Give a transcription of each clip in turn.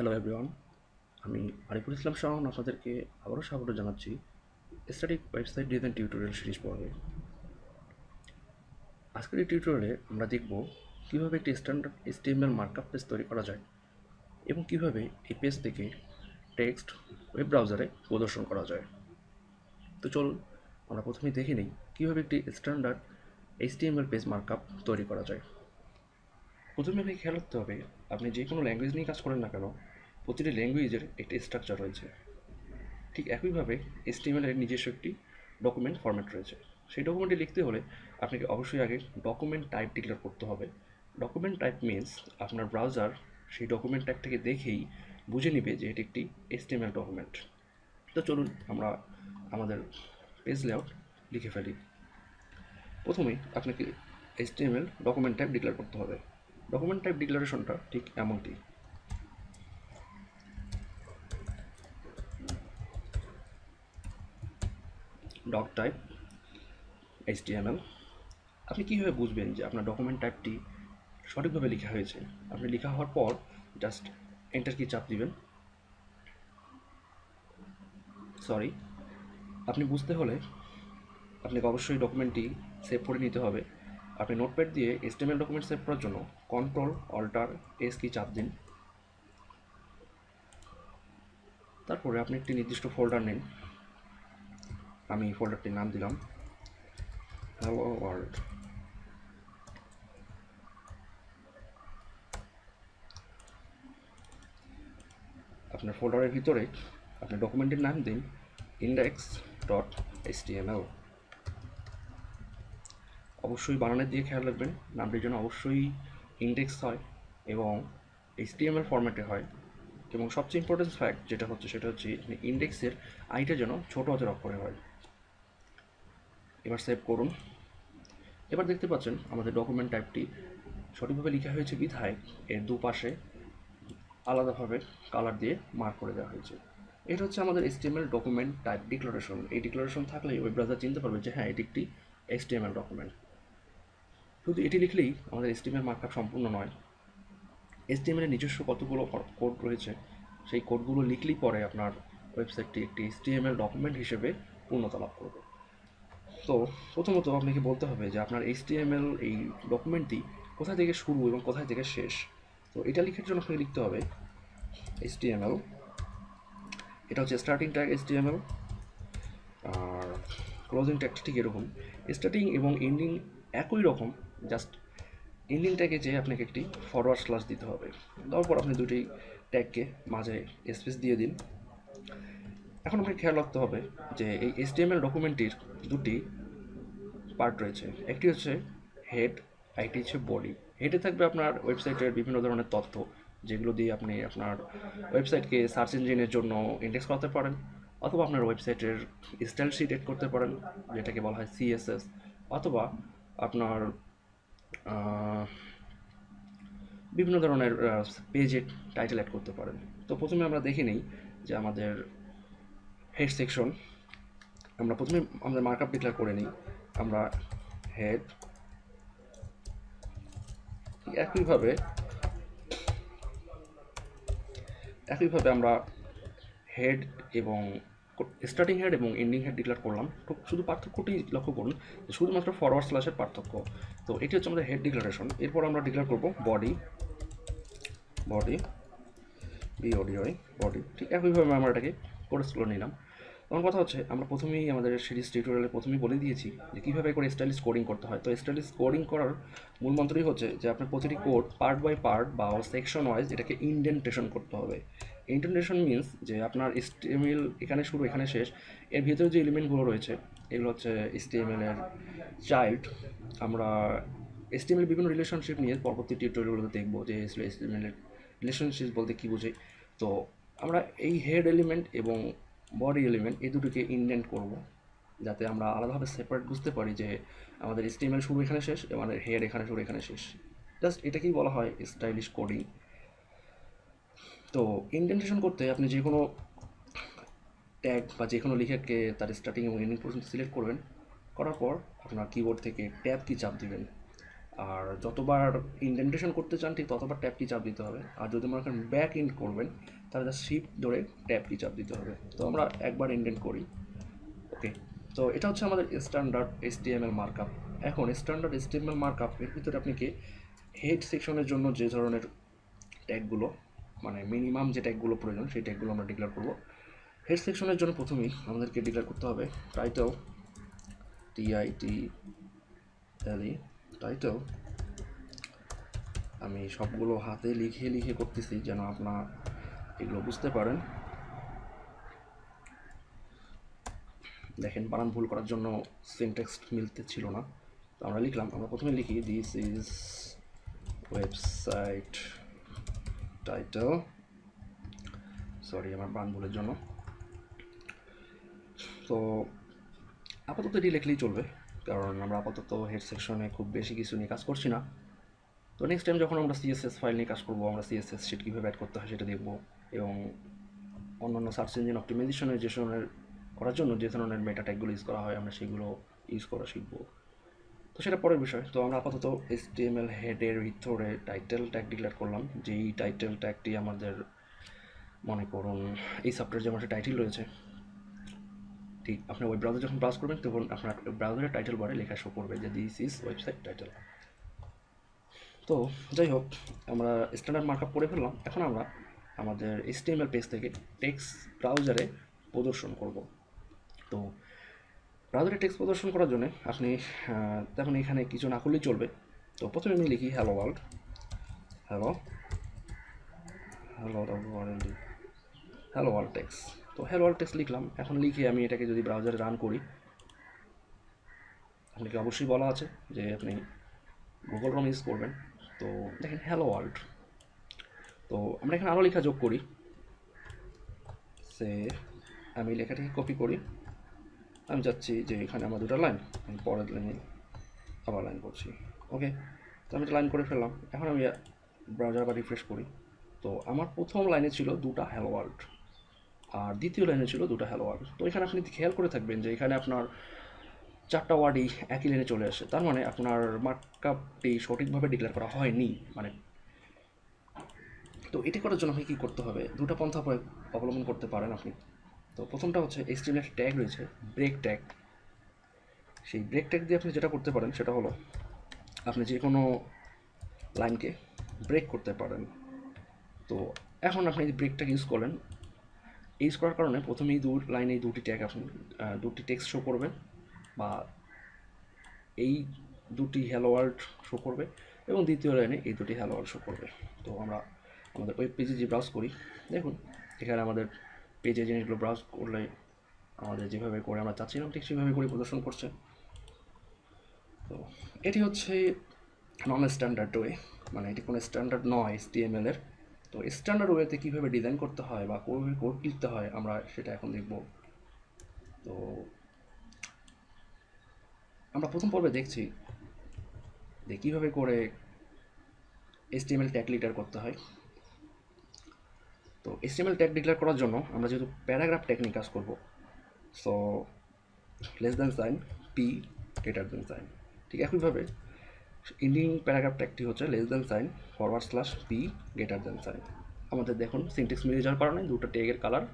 Hello everyone আমি আরিফুল ইসলাম শাহন আপনাদেরকে আবারও স্বাগত জানাচ্ছি static website design tutorial series পর্বে। আজকের এই টিউটোরিয়ালে আমরা দেখব কীভাবে একটি স্ট্যান্ডার্ড এসটিএমএল মার্কআপ পেজ তৈরি করা যায় এবং কীভাবে এই পেজ থেকে টেক্সট ওয়েব ব্রাউজারে প্রদর্শন করা যায়। তো চলুন, আমরা প্রথমেই দেখে নিই কীভাবে একটি স্ট্যান্ডার্ড এইচটিএমএল পেজ মার্কআপ তৈরি করা যায়। প্রথমে আপনাকে খেয়াল রাখতে হবে, আপনি যে কোনো ল্যাঙ্গুয়েজ নিয়ে কাজ করেন না কেন প্রতিটি ল্যাঙ্গুয়েজের একটি স্ট্রাকচার রয়েছে। ঠিক একইভাবে এর নিজস্ব একটি ডকুমেন্ট ফরম্যাট রয়েছে। সেই ডকুমেন্টে লিখতে হলে আপনাকে অবশ্যই আগে ডকুমেন্ট টাইপ ডিক্লেয়ার করতে হবে। ডকুমেন্ট টাইপ মিনস আপনার ব্রাউজার সেই ডকুমেন্ট টাইপটাকে দেখেই বুঝে নিবে যে এটি একটি HTML ডকুমেন্ট তো চলুন আমরা আমাদের পেজ লেআউট লিখে ফেলি। প্রথমেই আপনাকে HTML ডকুমেন্ট টাইপ ডিক্লেয়ার করতে হবে। ডকুমেন্ট টাইপ ডিক্লারেশনটা ঠিক এমনটি। ডক টাইপ HTML আপনি কীভাবে বুঝবেন যে আপনার ডকুমেন্ট টাইপটি সঠিকভাবে লেখা হয়েছে? আপনি লেখা হওয়ার পর জাস্ট এন্টার কি চাপ দিবেন? সরি। আপনি বুঝতে হলে আপনাকে অবশ্যই ডকুমেন্টটি সেভ করে নিতে হবে। আপনি নোটপ্যাড দিয়ে HTML ডকুমেন্ট সেভ করার জন্য কন্ট্রোল, অল্টার, এস কি চাপ দিন। তারপরে আপনি একটি নির্দিষ্ট ফোল্ডার নিন। আমি ফোল্ডারটির নাম দিলাম। হ্যালো ওয়ার্ল্ড আপনার ফোল্ডারের ভিতরে আপনি ডকুমেন্টের নাম দিন ইন্ডেক্স ডট এইচটিএমএল অবশ্যই বানানের দিয়ে খেয়াল রাখবেন নামটির জন্য অবশ্যই ইন্ডেক্স হয় এবং এইচটিএমএল ফরম্যাটে হয়। এবং সবচেয়ে ইম্পর্টেন্ট ফ্যাক্ট যেটা হচ্ছে, সেটা হচ্ছে ইন্ডেক্সের আইটা যেন ছোটো হাতের অক্ষরে হয়। এবার সেভ করুন। এবার দেখতে পাচ্ছেন আমাদের ডকুমেন্ট টাইপটি সঠিকভাবে লেখা হয়েছে বিধায় এর দুপাশে আলাদাভাবে কালার দিয়ে মার্ক করে দেওয়া হয়েছে। এটা হচ্ছে আমাদের HTML ডকুমেন্ট টাইপ ডিক্লারেশন এই ডিক্লারেশন থাকলেই ওয়েব ব্রাউজার চিনতে পারবে যে হ্যাঁ এটি একটি HTML ডকুমেন্ট শুধু এটি লিখলেই আমাদের HTML মার্কআপ সম্পূর্ণ নয়। এর নিজস্ব কতগুলো কোড রয়েছে, সেই কোডগুলো লিখলেই পরে আপনার ওয়েবসাইটটি একটি HTML ডকুমেন্ট হিসেবে পূর্ণতা লাভ করবে। তো প্রথমত আপনাকে বলতে হবে যে আপনার HTML এই ডকুমেন্টটি কোথা থেকে শুরু এবং কোথায় থেকে শেষ? তো এটা লিখার জন্য আপনাকে লিখতে হবে HTML এটা হচ্ছে স্টার্টিং ট্যাগ HTML আর ক্লোজিং ট্যাগটা ঠিক এরকম। স্টার্টিং এবং এন্ডিং একই রকম জাস্ট এন্ডিং ট্যাগে যে আপনাকে একটি ফরওয়ার্ড স্ল্যাশ দিতে হবে। তারপর আপনি দুটি ট্যাগকে মাঝে স্পেস দিয়ে দিন। এখন আপনাকে খেয়াল রাখতে হবে যে এই HTML ডকুমেন্টটির দুটি পার্ট রয়েছে। একটি হচ্ছে হেড আইটি হচ্ছে বডি হেডে থাকবে আপনার ওয়েবসাইটের বিভিন্ন ধরনের তথ্য, যেগুলো দিয়ে আপনি আপনার ওয়েবসাইটকে সার্চ ইঞ্জিনের জন্য ইন্ডেক্স করাতে পারেন, অথবা আপনার ওয়েবসাইটের স্টাইল শিট এড করতে পারেন, যেটাকে বলা হয় সিএসএস অথবা আপনার বিভিন্ন ধরনের পেজে টাইটেল অ্যাড করতে পারেন। তো প্রথমে আমরা দেখে নিই যে আমাদের হেড সেকশন আমরা প্রথমে আমাদের মার্কআপ ডিক্লেয়ার করে নিই। আমরা হেড একইভাবে একইভাবে আমরা হেড এবং স্টার্টিং হেড এবং এন্ডিং হেড ডিক্লেয়ার করলাম। শুধু পার্থক্যটি লক্ষ্য করুন শুধুমাত্র ফরওয়ার্ড স্ল্যাশের পার্থক্য। তো এটি হচ্ছে আমাদের হেড ডিক্লারেশন এরপর আমরা ডিক্লেয়ার করব বডি বডি বিওডি হয় বডি ঠিক একইভাবে আমরা এটাকে করে নিলাম। আমার কথা হচ্ছে, আমরা প্রথমেই আমাদের সিরিজ টিউটোরিয়ালে প্রথমেই বলে দিয়েছি যে কীভাবে করে স্টাইলিশ কোডিং করতে হয়। তো স্টাইলিশ কোডিং করার মূল মন্ত্রই হচ্ছে যে আপনার প্রতিটি কোড পার্ট বাই পার্ট বা সেকশন ওয়াইজ এটাকে ইন্ডেন্টেশন করতে হবে। ইন্ডেন্টেশন মিনস যে আপনার স্টিএমএল এখানে শুরু, এখানে শেষ, এর ভিতরে যে এলিমেন্টগুলো রয়েছে, এগুলো হচ্ছে স্টিএমএল এর চাইল্ড আমরা এসটিএমএল বিভিন্ন রিলেশনশিপ নিয়ে পরবর্তী টিউটোরিয়ালগুলোতে দেখব যে এসটিএমএল এর রিলেশনশিপ বলতে কী বোঝে তো আমরা এই হেড এলিমেন্ট এবং বডি এলিমেন্ট এই দুটোকে ইন্ডেন্ট করব। যাতে আমরা আলাদাভাবে সেপারেট বুঝতে পারি যে আমাদের স্টিমেল শুরু এখানে শেষ, আমাদের হেড এখানে শুরু এখানে শেষ। জাস্ট এটাকেই বলা হয় স্টাইলিশ কোডিং তো ইন্ডেন্টেশন করতে আপনি যে কোনো ট্যাগ বা যে কোনো লিখেটকে তার স্টার্টিং এবং এন্ডিং পর্যন্ত সিলেক্ট করবেন। করার পর আপনার কিবোর্ড থেকে ট্যাব কি চাপ দিবেন। আর যতবার ইন্ডেন্টেশন করতে চান ঠিক ততবার ট্যাপ কি চাপ দিতে হবে। আর যদি মনে করেন ব্যাক ইন্ড করবেন তাহলে জাস্ট শিফট ধরে ট্যাপ চাপ দিতে হবে। তো আমরা একবার ইন্ডেন্ট করি। ওকে তো এটা হচ্ছে আমাদের স্ট্যান্ডার্ড এস এসটিএমএল মার্কআপ এখন স্ট্যান্ডার্ড এসটিএমএল মার্কআপ এর ভিতরে আপনি কি হেড সেকশনের জন্য যে ধরনের ট্যাগগুলো মানে মিনিমাম যে ট্যাগগুলো প্রয়োজন, সেই ট্যাগগুলো আমরা ডিক্লেয়ার করব। হেড সেকশনের জন্য প্রথমেই আমাদেরকে ডিক্লেয়ার করতে হবে টাইটেল টিআইটি এলই টাইটেল আমি সবগুলো হাতে লিখে লিখে করতেছি যেন আপনার এগুলো বুঝতে পারেন। দেখেন, বানান ভুল করার জন্য সিনটেক্স মিলতে ছিল না। তো আমরা লিখলাম, আমরা প্রথমে লিখি this is website title sorry আমার বান ভুলের জন্য। তো আপাতত এটি লিখলেই চলবে, কারণ আমরা আপাতত হেড সেকশনে খুব বেশি কিছু নিয়ে কাজ করছি না। তো নেক্সট টাইম যখন আমরা সিএসএস ফাইল নিয়ে কাজ করব, আমরা সিএসএস শিট কীভাবে অ্যাড করতে হয় সেটা দেখব। এবং অন্যান্য সার্চ ইঞ্জিন অপটিমাইজেশনের যে ধরনের করার জন্য যে ধরনের মেটা ট্যাগগুলো ইউজ করা হয়, আমরা সেগুলো ইউজ করা শিখব। তো সেটা পরের বিষয়। তো আমরা আপাতত এস টি এম এল হেডের ভিতরে টাইটেল ট্যাগ ডিক্লেয়ার করলাম। যেই টাইটেল ট্যাগটি আমাদের মনে করুন, এই সফটওয়্যার যেমন একটা টাইটেল রয়েছে, ঠিক আপনার ওয়েব ব্রাউজার যখন ব্রাউজ করবেন, তখন আপনার ব্রাউজারের টাইটেল বারে লেখা শো করবে যে দিস ইজ ওয়েবসাইট টাইটেল তো যাই হোক, আমরা স্ট্যান্ডার্ড মার্কআপ করে ফেললাম। এখন আমরা আমাদের এসটিএমএল পেজ থেকে টেক্সট ব্রাউজারে প্রদর্শন করব। তো ব্রাউজারে টেক্সট প্রদর্শন করার জন্য আপনি তখন এখানে কিছু না করলেই চলবে। তো প্রথমে আমি লিখি hello world hello hello hello world text তো হ্যালো ওয়ার্ল্ড টেক্স লিখলাম। এখন লিখে আমি এটাকে যদি ব্রাউজারে রান করি আপনাকে অবশ্যই বলা আছে যে আপনি গুগল ক্রোম ইউজ করবেন। তো দেখেন হ্যালো ওয়ার্ল্ড তো আমরা এখানে আরও লেখা যোগ করি। সে, আমি লেখাটাকে কপি করি। আমি যাচ্ছি যে এখানে আমার দুটো লাইন আমি পরের লাইনে আবার লাইন করছি। ওকে তো আমি লাইন করে ফেললাম। এখন আমি ব্রাউজার বা রিফ্রেশ করি। তো আমার প্রথম লাইনে ছিল দুটা হ্যালো ওয়ার্ল্ড আর দ্বিতীয় লাইনে ছিল দুটো হ্যালো ওয়ার্ল্ড তো এখানে আপনি খেয়াল করে থাকবেন যে এখানে আপনার চারটা ওয়ার্ডই একই লাইনে চলে আসে। তার মানে আপনার মার্কআপটি সঠিকভাবে ডিক্লেয়ার করা হয়নি। মানে তো এটি করার জন্য আপনি কী করতে হবে? দুটো পন্থা অবলম্বন করতে পারেন আপনি। তো প্রথমটা হচ্ছে এইচটিএমএল ট্যাগ রয়েছে ব্রেক ট্যাগ সেই ব্রেক ট্যাগ দিয়ে আপনি যেটা করতে পারেন সেটা হলো, আপনি যে কোনো লাইনকে ব্রেক করতে পারেন। তো এখন আপনি এই ব্রেক ট্যাগ ইউজ করলেন। ইউজ করার কারণে প্রথমেই দু লাইনে দুটি ট্যাগ আপনি দুটি টেক্সট শো করবে বা এই দুটি হ্যালো ওয়ার্ল্ড শো করবে এবং দ্বিতীয় লাইনে এই দুটি হ্যালো ওয়ার্ল্ড শো করবে। তো আমরা আমাদের ওয়েব পেজে যে ব্রাউজ করি, দেখুন, এখানে আমাদের পেজে জিনিসগুলো ব্রাউজ করলে আমাদের যেভাবে করে আমরা চাচ্ছিলাম, ঠিক সেভাবে করে প্রদর্শন করছে। তো এটি হচ্ছে নন স্ট্যান্ডার্ড ওয়ে মানে এটি কোনো স্ট্যান্ডার্ড নয় এসটিএমএল এর। তো স্ট্যান্ডার্ড ওয়েতে কীভাবে ডিজাইন করতে হয় বা কীভাবে কোড লিখতে হয় আমরা সেটা এখন দেখব। তো আমরা প্রথম পর্বে দেখছি যে কীভাবে করে এসটিএমএল ট্যাগ লিটার করতে হয়। তো এসটিএমএল ট্যাগ ডিক্লেয়ার করার জন্য আমরা যেহেতু প্যারাগ্রাফ টেকনিক কাজ করব so less than sign P greater than sign ঠিক একইভাবে ইন্ডিং প্যারাগ্রাফ ট্যাগটি হচ্ছে less than sign forward slash P greater than sign আমাদের দেখুন সিনটেক্স মিলে যাওয়ার কারণে দুটো ট্যাগের কালার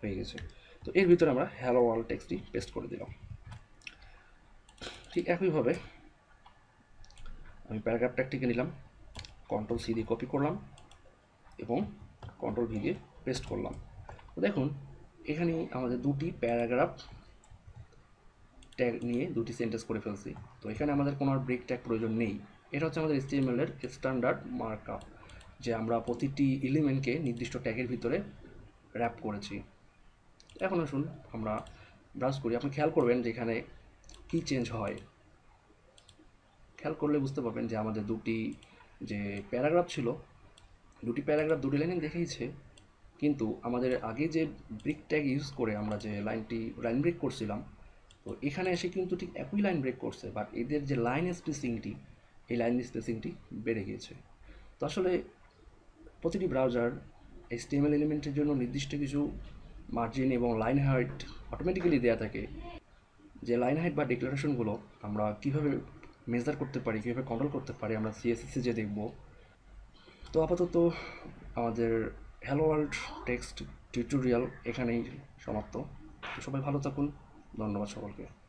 হয়ে গেছে। তো এর ভিতরে আমরা হ্যালো ওয়ার্ল্ড টেক্সটটি পেস্ট করে দিলাম। ঠিক একইভাবে আমি প্যারাগ্রাফ ট্যাগটিকে নিলাম কন্ট্রোল সি দিয়ে কপি করলাম এবং কন্ট্রোল ভি দিয়ে পেস্ট করলাম। তো দেখুন, এখানে আমাদের দুটি প্যারাগ্রাফ ট্যাগ নিয়ে দুটি সেন্টেন্স করে ফেলছি। তো এখানে আমাদের কোনো আর ব্রেক ট্যাগ প্রয়োজন নেই। এটা হচ্ছে আমাদের এর স্ট্যান্ডার্ড মার্কআপ যে আমরা প্রতিটি এলিমেন্টকে নির্দিষ্ট ট্যাগের ভিতরে র্যাপ করেছি। এখন আসুন, আমরা ব্রাউজ করি। আপনি খেয়াল করবেন যে এখানে কী চেঞ্জ হয়। খেয়াল করলে বুঝতে পারবেন যে আমাদের দুটি যে প্যারাগ্রাফ ছিল দুটি প্যারাগ্রাফ, দুটি লাইনে দেখিয়েছে, কিন্তু আমাদের আগে যে ব্রিক ট্যাগ ইউজ করে আমরা যে লাইনটি লাইন ব্রেক করছিলাম, তো এখানে এসে কিন্তু ঠিক একই লাইন ব্রেক করছে বাট এদের যে লাইন স্পেসিংটি এই লাইন স্পেসিংটি বেড়ে গিয়েছে। তো আসলে প্রতিটি ব্রাউজার এসটিএমএল এলিমেন্টের জন্য নির্দিষ্ট কিছু মার্জিন এবং লাইন হাইট অটোমেটিক্যালি দেওয়া থাকে। যে লাইন হাইট বা ডিক্লারেশনগুলো আমরা কীভাবে মেজার করতে পারি, কীভাবে কন্ট্রোল করতে পারি, আমরা সিএসএসে যে দেখব তো আপাতত আমাদের হ্যালো ওয়ার্ল্ড টেক্সট টিউটোরিয়াল এখানেই সমাপ্ত। সবাই ভালো থাকুন। ধন্যবাদ সকলকে।